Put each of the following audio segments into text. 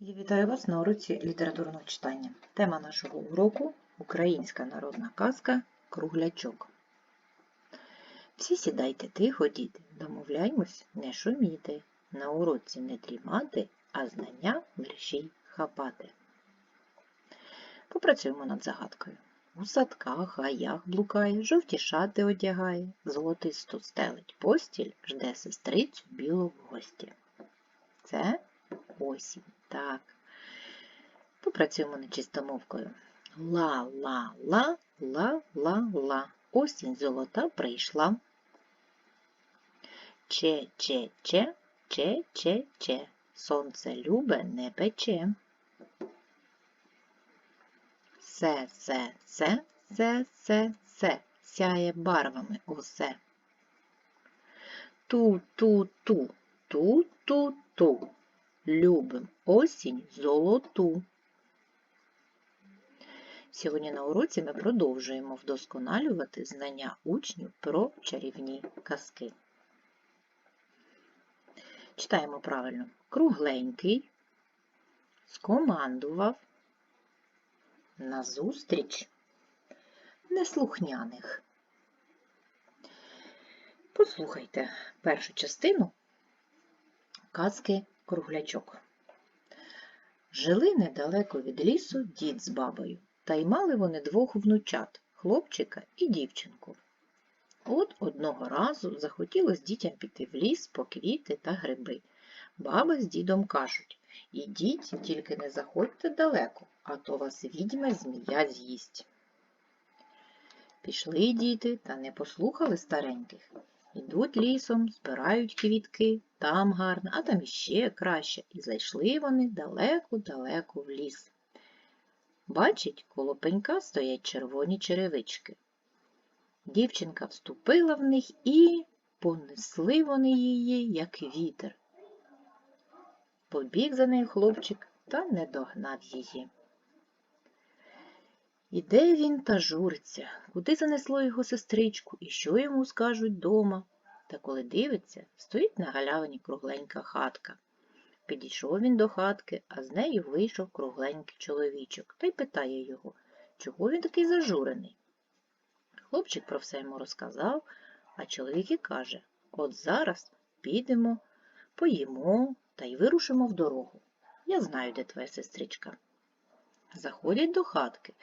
Я вітаю вас на уроці літературного читання. Тема нашого уроку Українська народна казка Круглячок. Всі сідайте тихо, діти, домовляймось, не шуміти, на уроці не дрімати, а знання мерщій хапати. Попрацюємо над загадкою. У садках, гаях блукає, жовті шати одягає, золотисту стелить постіль, жде сестрицю білу в гості. Це осінь. Так. Попрацюємо над чистомовкою. Ла-ла-ла, ла-ла-ла. Осінь золота прийшла. Че-че-че, че-че-че. Сонце любе не пече. Се-се-се, се-се-се. Сяє барвами усе. Ту-ту-ту, ту-ту-ту. Любим осінь золоту. Сьогодні на уроці ми продовжуємо вдосконалювати знання учнів про чарівні казки. Читаємо правильно. Кругленький скомандував назустріч неслухняних. Послухайте першу частину казки Круглячок. Жили недалеко від лісу дід з бабою, та й мали вони двох внучат хлопчика і дівчинку. От одного разу захотілось дітям піти в ліс по квіти та гриби. Баба з дідом кажуть Ідіть, тільки не заходьте далеко, а то вас відьма змія з'їсть. Пішли діти та не послухали стареньких. Ідуть лісом, збирають квітки, там гарно, а там іще краще. І зайшли вони далеко-далеко в ліс. Бачить, коло пенька стоять червоні черевички. Дівчинка вступила в них і понесли вони її, як вітер. Побіг за нею хлопчик та не догнав її. Іде він та журиться, куди занесло його сестричку і що йому скажуть дома. Та коли дивиться, стоїть на галявині кругленька хатка. Підійшов він до хатки, а з нею вийшов кругленький чоловічок та й питає його, чого він такий зажурений. Хлопчик про все йому розказав, а чоловік і каже От зараз підемо, поїмо та й вирушимо в дорогу. Я знаю, де твоя сестричка. Заходять до хатки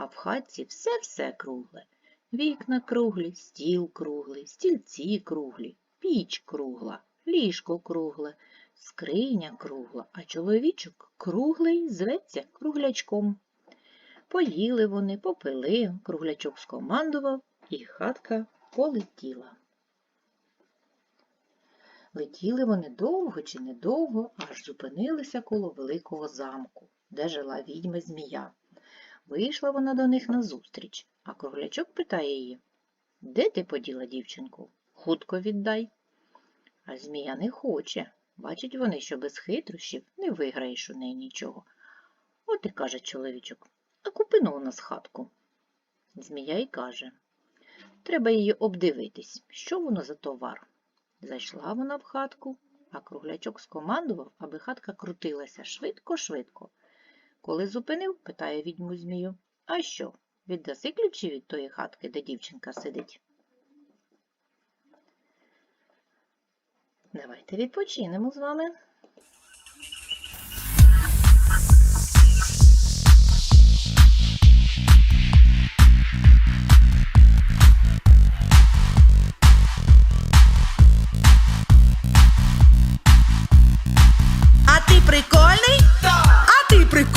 а в хатці все-все кругле. Вікна круглі, стіл круглий, стільці круглі, піч кругла, ліжко кругле, скриня кругла, а чоловічок круглий зветься круглячком. Поїли вони, попили, круглячок скомандував, і хатка полетіла. Летіли вони довго чи недовго, аж зупинилися коло великого замку, де жила відьма змія. Вийшла вона до них назустріч, а круглячок питає її Де ти поділа дівчинку? Хутко віддай. А змія не хоче. Бачать вони, що без хитрощів не виграєш у неї нічого. От і каже чоловічок, а купи у нас хатку. Змія й каже Треба її обдивитись, що воно за товар. Зайшла вона в хатку, а круглячок скомандував, аби хатка крутилася швидко-швидко. Коли зупинив, питає відьму змію. А що, віддаси ключі від тої хатки, де дівчинка сидить? Давайте відпочинемо з вами. А ти прикольний?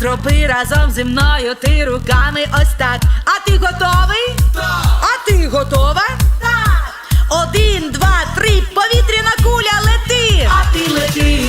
Зроби разом зі мною ти руками ось так. А ти готовий? Так. А ти готова? Так. Один, два, три, повітряна куля лети. А ти лети,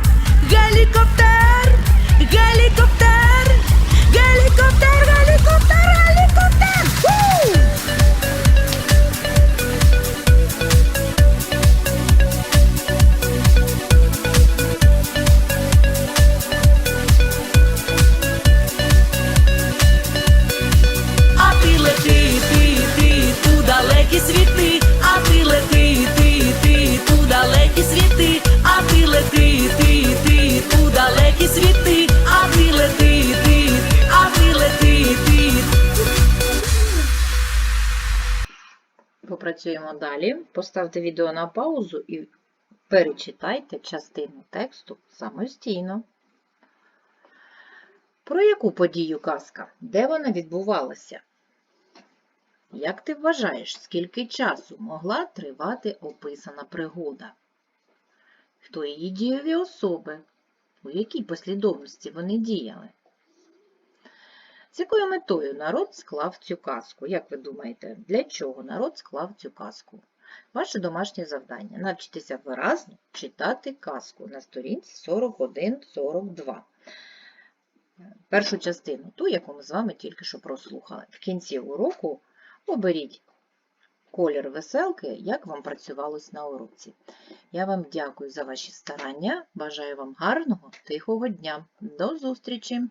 Попрацюємо далі. Поставте відео на паузу і перечитайте частину тексту самостійно. Про яку подію казка? Де вона відбувалася? Як ти вважаєш, скільки часу могла тривати описана пригода? Хто її дієві особи? У якій послідовності вони діяли? З якою метою народ склав цю казку? Як ви думаєте, для чого народ склав цю казку? Ваше домашнє завдання навчитися виразно читати казку на сторінці 41-42. Першу частину, ту, яку ми з вами тільки що прослухали. В кінці уроку оберіть колір веселки, як вам працювалось на уроці. Я вам дякую за ваші старання, бажаю вам гарного, тихого дня. До зустрічі!